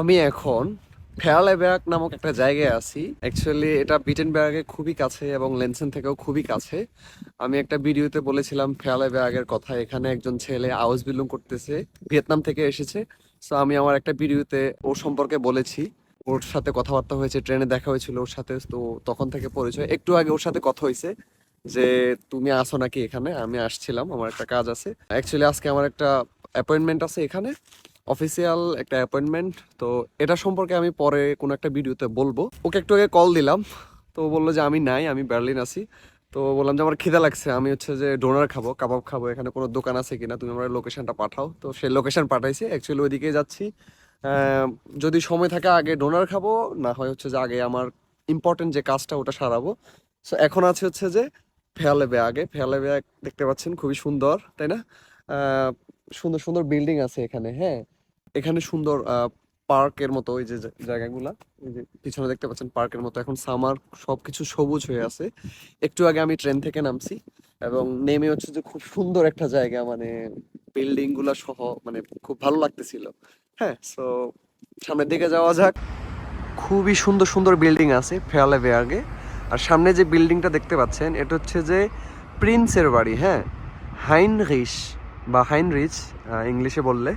আমি এখন ফেয়ারলেব্যাগ নামক একটা জায়গায় আছি। অ্যাকচুয়ালি এটা বিটেন বিটেনব্যাগে খুবই কাছে এবং লেনসেন থেকেও খুবই কাছে। আমি একটা ভিডিওতে বলেছিলাম ফেয়ারলেব্যাগের কথা, এখানে একজন ছেলে আউস বিলং করতেছে, ভিয়েতনাম থেকে এসেছে। সো আমি আমার একটা ভিডিওতে ওর সম্পর্কে বলেছি। ওর সাথে কথাবার্তা হয়েছে, ট্রেনে দেখা হয়েছিল ওর সাথে, তো তখন থেকে পরিচয়। একটু আগে ওর সাথে কথা হয়েছে যে, তুমি আসো নাকি এখানে? আমি আসছিলাম, আমার একটা কাজ আছে। অ্যাকচুয়ালি আজকে আমার একটা অ্যাপয়েন্টমেন্ট আছে এখানে। অফিসিয়াল একটা অ্যাপয়েন্টমেন্ট তো এটা সম্পর্কে আমি পরে কোনো একটা ভিডিওতে বলব। ওকে একটু আগে কল দিলাম, তো বলল যে আমি নাই, আমি বার্লিন আছি। তো বললাম যে আমার খিদা লাগছে, আমি হচ্ছে যে ডোনার খাব কাবাব খাব, এখানে কোনো দোকান আছে কিনা, তুমি আমার লোকেশনটা পাঠাও। তো সেই লোকেশন পাঠাইছি অ্যাকচুয়ালি ওইদিকে যাচ্ছি। যদি সময় থাকে আগে ডোনার খাব, না হয় হচ্ছে যে আগে আমার ইম্পর্টেন্ট যে কাজটা ওটা সারাবো। সো এখন আছে হচ্ছে যে ফেয়ালে আগে। ফেয়ালে ব্যাগ দেখতে পাচ্ছেন, খুবই সুন্দর, তাই না? সুন্দর সুন্দর বিল্ডিং আছে এখানে হ্যাঁ? এখানে সুন্দর পার্কের মতো ওই যে জায়গাগুলা ওই যে পিছনে দেখতে পাচ্ছেন পার্কের মতো। এখন সামার সবকিছু সবুজ হয়ে আছে। একটু আগে আমি ট্রেন থেকে নামছি এবং নেমে হচ্ছে যে খুব সুন্দর একটা জায়গা মানে বিল্ডিংগুলা সহ মানে খুব ভালো লাগতেছিল। হ্যাঁ সো সামনের দিকে যাওয়া যাক। খুবই সুন্দর সুন্দর বিল্ডিং আছে ফেয়ালে বেয়ার্গে। আর সামনে যে বিল্ডিংটা দেখতে পাচ্ছেন, এটা হচ্ছে যে প্রিন্সের বাড়ি হ্যাঁ? হাইন রিচ বা হাইন রিচ ইংলিশে বললে।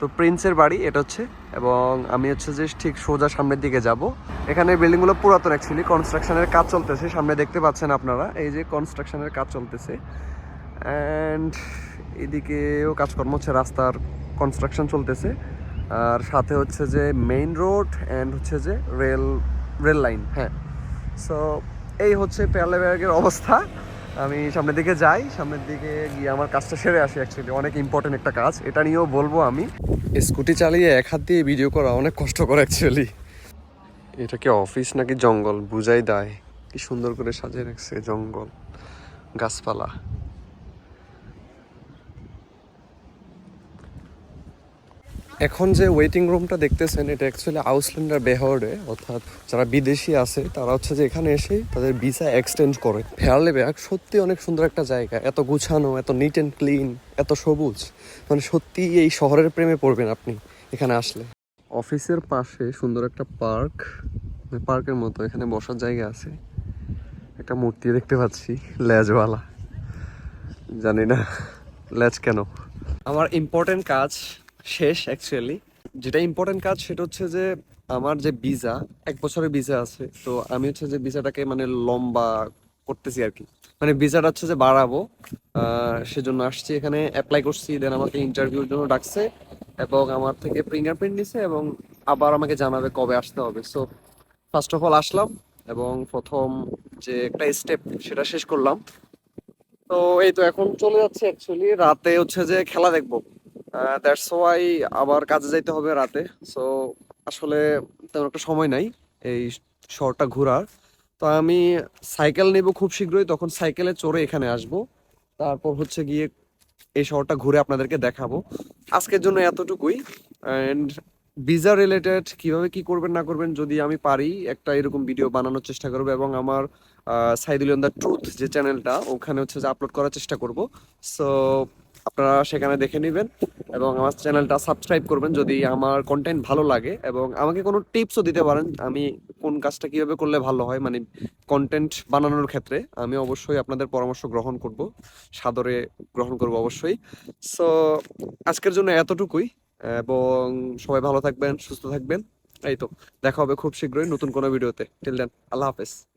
তো প্রিন্সের বাড়ি, এটা হচ্ছে। এবং আমি হচ্ছে যে ঠিক সোজা সামনের দিকে যাব। এখানে বিল্ডিংগুলো পুরাতন অ্যাকচুয়ালি কনস্ট্রাকশনের কাজ চলতেছে। সামনে দেখতে পাচ্ছেন আপনারা, এই যে কনস্ট্রাকশনের কাজ চলতেছে। অ্যান্ড এদিকেও কাজকর্ম হচ্ছে, রাস্তার কনস্ট্রাকশন চলতেছে। আর সাথে হচ্ছে যে মেইন রোড অ্যান্ড হচ্ছে যে রেল রেল লাইন হ্যাঁ। সো এই হচ্ছে প্যালেব্যাগের অবস্থা। আমি সামনের দিকে যাই, সামনের দিকে গিয়ে আমার কাজটা সেরে আসি অ্যাকচুয়ালি অনেক ইম্পর্টেন্ট একটা কাজ। এটা নিয়েও বলব আমি। স্কুটি চালিয়ে এক হাত দিয়ে ভিডিও করা অনেক কষ্ট করে অ্যাকচুয়ালি এটা কি অফিস নাকি জঙ্গল? বুঝাই দেয়। কি সুন্দর করে সাজিয়ে রাখছে জঙ্গল। গাছপালা। এখন যে ওয়েটিং রুমটা দেখতেছেন, এটা অ্যাকচুয়ালি আউসল্যান্ডার বেহরে অর্থাৎ যারা বিদেশি আছে, তারা হচ্ছে যে এখানে এসে তাদের ভিসা এক্সটেন্ড করে। ফেয়ারলে ব্যাগ সত্যি অনেক সুন্দর একটা জায়গা, এত গুছানো, এত নিট অ্যান্ড ক্লিন এত সবুজ। মানে সত্যি এই শহরের প্রেমে পড়বেন আপনি এখানে আসলে। অফিসের পাশে সুন্দর একটা পার্ক পার্কের মতো, এখানে বসার জায়গা আছে। একটা মূর্তি দেখতে পাচ্ছি ল্যাজওয়ালা জানি না ল্যাজ কেন? আমার ইম্পর্টেন্ট কাজ শেষ অ্যাকচুয়ালি যেটা ইম্পর্টেন্ট কাজ সেটা হচ্ছে যে আমার যে ভিসা এক বছরের ভিসা আছে, তো আমি হচ্ছে যে ভিসাটাকে মানে লম্বা করতেছি আর কি। মানে ভিসাটা হচ্ছে যে বাড়াবো। সেজন্য আসছি এখানে অ্যাপ্লাই করছি দেন আমাকে ইন্টারভিউর জন্য ডাকছে, এবং আমার থেকে ফিঙ্গারপ্রিন্ট নিছে, এবং আবার আমাকে জানাবে কবে আসতে হবে। সো ফার্স্ট অফ অল আসলাম, এবং প্রথম যে একটা স্টেপ সেটা শেষ করলাম। তো এই তো এখন চলে যাচ্ছে অ্যাকচুয়ালি রাতে হচ্ছে যে খেলা দেখব। দ্যাটস ওয়াই আবার কাজে যাইতে হবে রাতে। সো আসলে তেমন একটা সময় নাই এই শহরটা ঘোরার। তো আমি সাইকেল নেব খুব শীঘ্রই, তখন সাইকেলে চড়ে এখানে আসব। তারপর হচ্ছে গিয়ে এই শহরটা ঘুরে আপনাদেরকে দেখাবো। আজকের জন্য এতটুকুই। অ্যান্ড ভিসা রিলেটেড কীভাবে কি করবেন, না করবেন, যদি আমি পারি একটা এরকম ভিডিও বানানোর চেষ্টা করব এবং আমার সাইদুল দ্য ট্রুথ যে চ্যানেলটা ওখানে হচ্ছে যে আপলোড করার চেষ্টা করব। সো আপনারা সেখানে দেখে নেবেন এবং আমার চ্যানেলটা সাবস্ক্রাইব করবেন যদি আমার কন্টেন্ট ভালো লাগে এবং আমাকে কোনো টিপসও দিতে পারেন আমি কোন কাজটা কীভাবে করলে ভালো হয় মানে কন্টেন্ট বানানোর ক্ষেত্রে আমি অবশ্যই আপনাদের পরামর্শ গ্রহণ করব, সাদরে গ্রহণ করব অবশ্যই। সো আজকের জন্য এতটুকুই এবং সবাই ভালো থাকবেন, সুস্থ থাকবেন। এই তো, দেখা হবে খুব শীঘ্রই নতুন কোনো ভিডিওতে। টিল দেন আল্লাহ হাফেজ।